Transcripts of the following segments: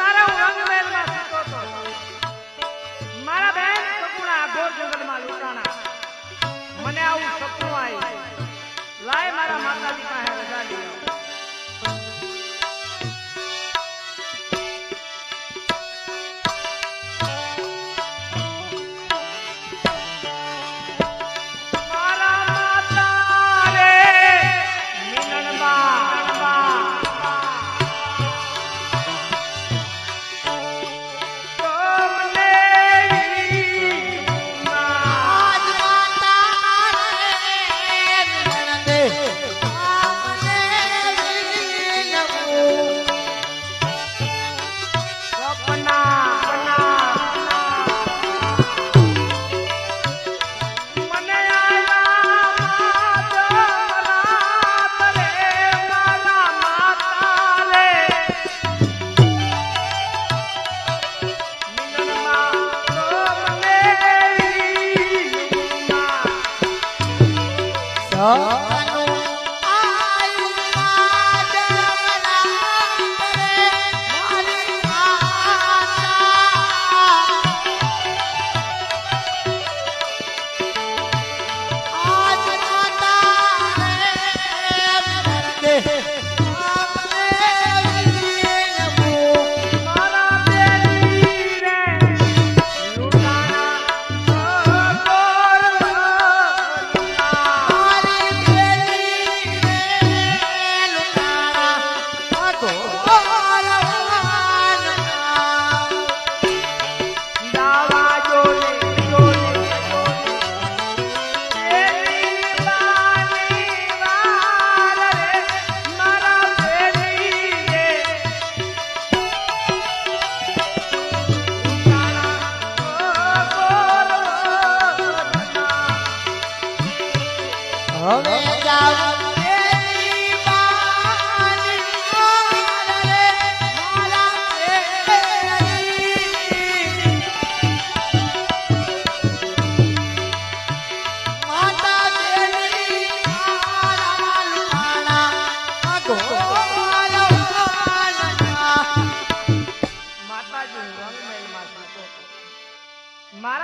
તારે હું રંગમહેલમાં સૂતો હતો. મારા બેન સપના ઘોર જંગલમાં લૂંટાણા. મને આવું સપનું આવ્યું લાય મારા માતાજી પાસે રજા લઈ મારા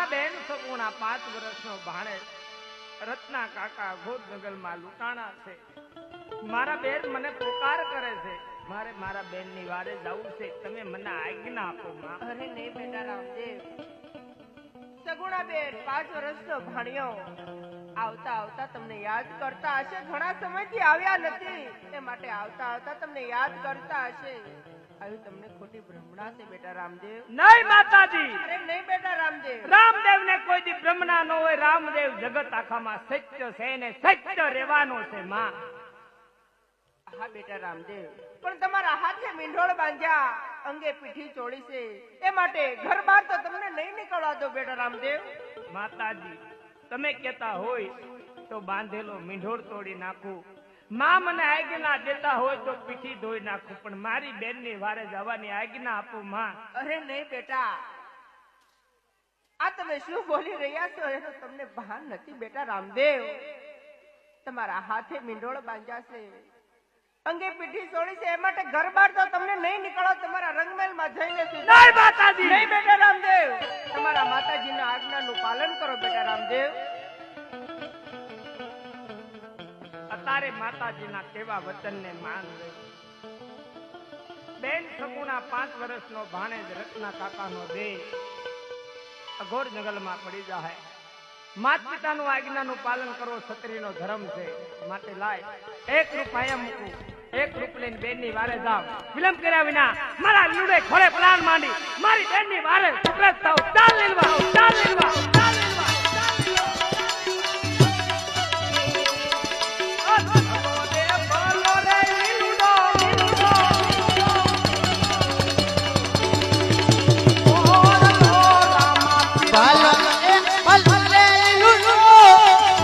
બેન સગુણા પાંચ વર્ષનો ભાણે રત્ના કાકા ઘોર જંગલમાં લુટાણા છે. મારા બેન મને પોકાર કરે છે. મારે મારા બેનની વારે જવું છે. તમે મને આજ્ઞા આપો, માં. અરે નહીં બેટા રામદેવ. સગુણા બેન, પાંચ વર્ષનો ભણ્યો. આવતા આવતા તમને યાદ કરતા હશે. ઘણા સમયથી આવ્યા નથી. એ માટે આવતા આવતા તમને યાદ કરતા હશે. આવી તમને ખોટી ભ્રમણા છે બેટા રામદેવ? નહીં માતાજી. અરે નહીં બેટા રામદેવ. રામદેવ ને કોઈ દી બ્રહ્મણા ન હોય રામદેવ જગત આખામાં સત્ય છે ને સત્ય રહેવાનો છે માં. હા બેટા રામદેવ. પણ તમારા હાથે મીંઢોળ બાંધ્યા અંગે પીઠી ચોળી છે. એ માટે ઘર બહાર તો તમને નહીં નીકળવા દો બેટા રામદેવ. માતાજી તમે કહેતા હોય તો બાંધેલો મીંઢોળ તોડી નાખું. માં મને આજ્ઞા દેતા હોય તો પીઠી ધોઈ નાખું પણ મારી બેનની વારે જવાની આજ્ઞા આપું માં. અરે નહીં બેટા. આ તમે શું બોલી રહ્યા છો? એનો તમને ભાન નથી બેટા રામદેવ. તમારા હાથે મીંડોળ બાંધ્યા છે. અંગે પીઠી છોડી છે એ માટે ઘર બહાર તો તમને નહીં નીકળો તમારા રંગમહેલમાં જઈને સીધા. નહીં માતાજી. નહીં બેટા રામદેવ. તમારા માતાજીના આજ્ઞાનું પાલન કરો બેટા રામદેવ. અત્યારે માતાજીના કેવા વચનને માન રહ્યું બેન સગુણા પાંચ વર્ષનો ભાણેજ રત્ના કાકાનો દેહ અઘોર જંગલમાં પડી જાય માત પિતાનું આજ્ઞાનું પાલન કરવો છત્રીનો ધર્મ છે, માટે લાય. એક રૂપ આયા મૂકું, એક રૂપ લઈને બેનની વારે જાવ. વિલંબ કર્યા વિના મારા લીડે ખોળે પ્લાન માંડી. મારી બેનની વારે સુપ્રત થાવ. ચાલ લીલવા ચાલ લીલવા.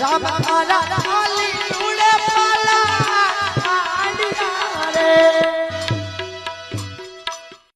રામ રામ લાલી